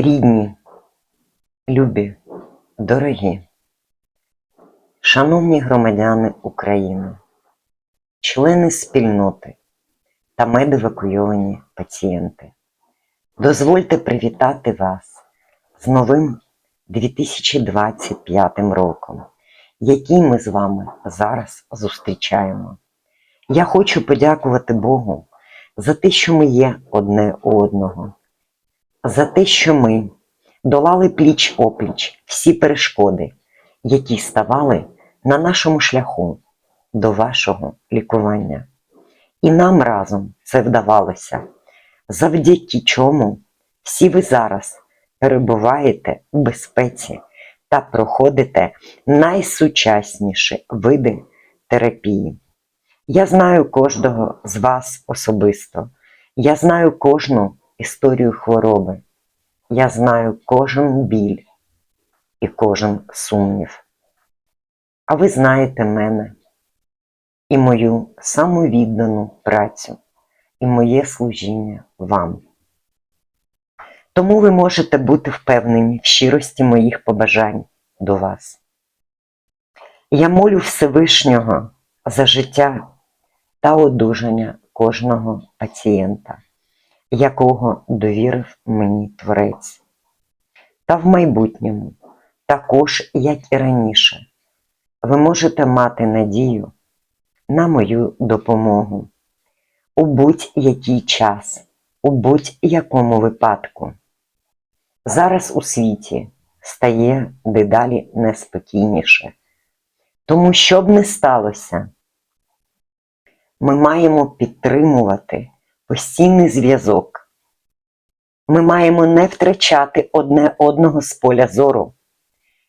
Рідні, любі, дорогі, шановні громадяни України, члени спільноти та медевакуйовані пацієнти, дозвольте привітати вас з новим 2025 роком, який ми з вами зараз зустрічаємо. Я хочу подякувати Богу за те, що ми є одне у одного, за те, що ми долали пліч опліч всі перешкоди, які ставали на нашому шляху до вашого лікування. І нам разом це вдавалося, завдяки чому всі ви зараз перебуваєте у безпеці та проходите найсучасніші види терапії. Я знаю кожного з вас особисто. Я знаю кожну історію хвороби. Я знаю кожен біль і кожен сумнів. А ви знаєте мене і мою самовіддану працю, і моє служіння вам. Тому ви можете бути впевнені в щирості моїх побажань до вас. Я молю Всевишнього за життя та одужання кожного пацієнта, якого довірив мені Творець. Та в майбутньому, також, як і раніше, ви можете мати надію на мою допомогу у будь-який час, у будь-якому випадку. Зараз у світі стає дедалі неспокійніше. Тому що б не сталося, ми маємо підтримувати постійний зв'язок. Ми маємо не втрачати одне одного з поля зору,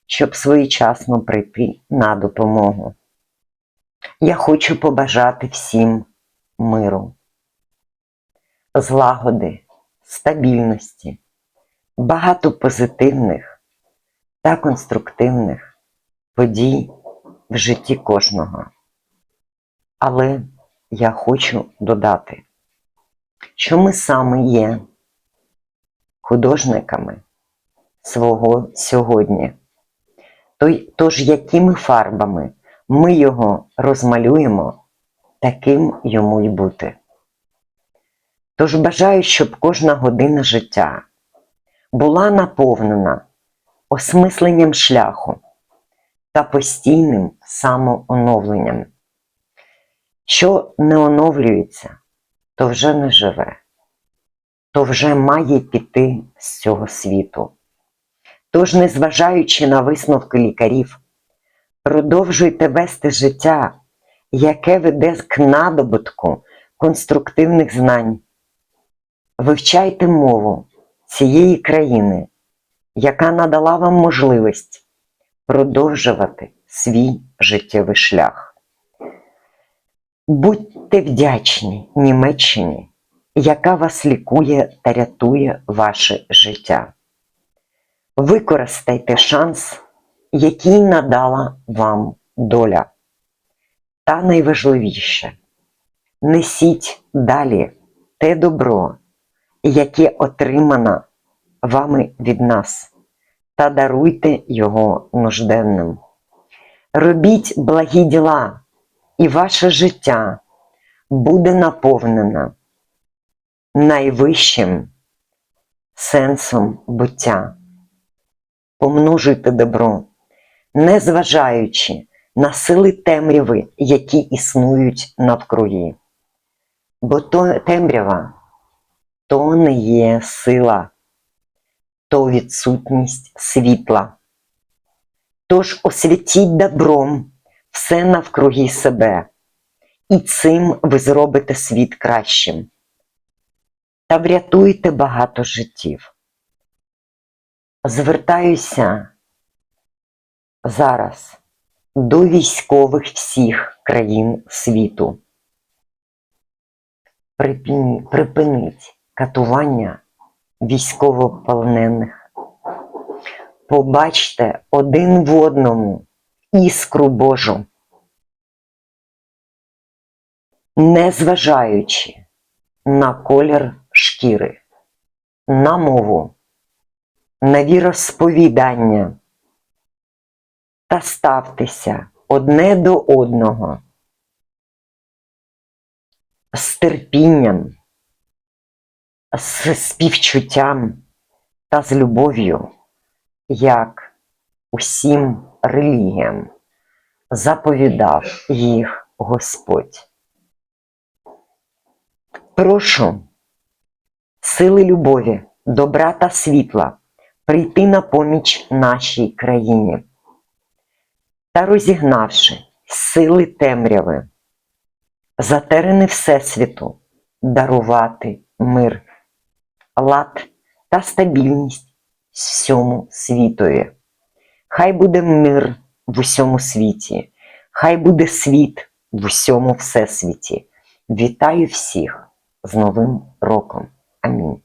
щоб своєчасно прийти на допомогу. Я хочу побажати всім миру, злагоди, стабільності, багато позитивних та конструктивних подій в житті кожного. Але я хочу додати, що ми саме є художниками свого сьогодні. Тож якими фарбами ми його розмалюємо, таким йому й бути. Тож бажаю, щоб кожна година життя була наповнена осмисленням шляху та постійним самооновленням. Що не оновлюється, то вже не живе, то вже має піти з цього світу. Тож, незважаючи на висновки лікарів, продовжуйте вести життя, яке веде к надобутку конструктивних знань. Вивчайте мову цієї країни, яка надала вам можливість продовжувати свій життєвий шлях. Будьте вдячні Німеччині, яка вас лікує та рятує ваше життя. Використайте шанс, який надала вам доля. Та найважливіше несіть далі те добро, яке отримано вами від нас, та даруйте його нужденним. Робіть благі діла, і ваше життя буде наповнено найвищим сенсом буття. Помножуйте добро, незважаючи на сили темряви, які існують навкруги. Бо то темрява то не є сила, то відсутність світла. Тож освятіть добром все навкруги себе, і цим ви зробите світ кращим. Та врятуєте багато життів. Звертаюся зараз до військових всіх країн світу. Припині- Припиніть катування військовополонених. Побачте один в одному іскру Божу. Незважаючи на колір шкіри, на мову, на віросповідання та ставтеся одне до одного з терпінням, з співчуттям та з любов'ю, як усім релігіям заповідав їх Господь. Прошу сили любові, добра та світла прийти на поміч нашій країні та розігнавши сили темряви, за терени Всесвіту дарувати мир, лад та стабільність всьому світові. Хай буде мир в усьому світі, хай буде світ в усьому всесвіті. Вітаю всіх з Новим роком. Амінь.